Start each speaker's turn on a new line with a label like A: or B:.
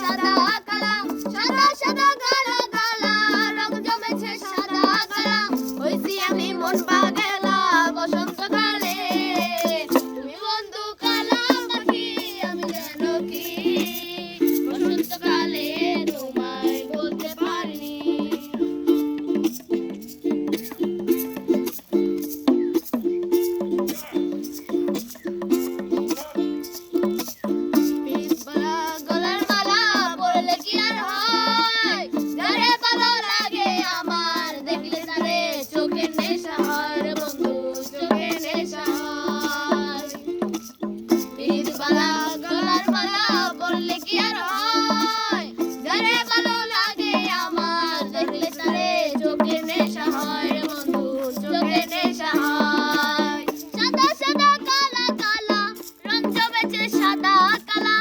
A: 收到。নেশার বন্ধু, চোখে নেশার। পীর বালা, গলার মালা পড়লে কি আর হয়? ধরে ভালো লাগে আমার, দেখলে তারে চোখে নেশা হয় সাদা, কালা।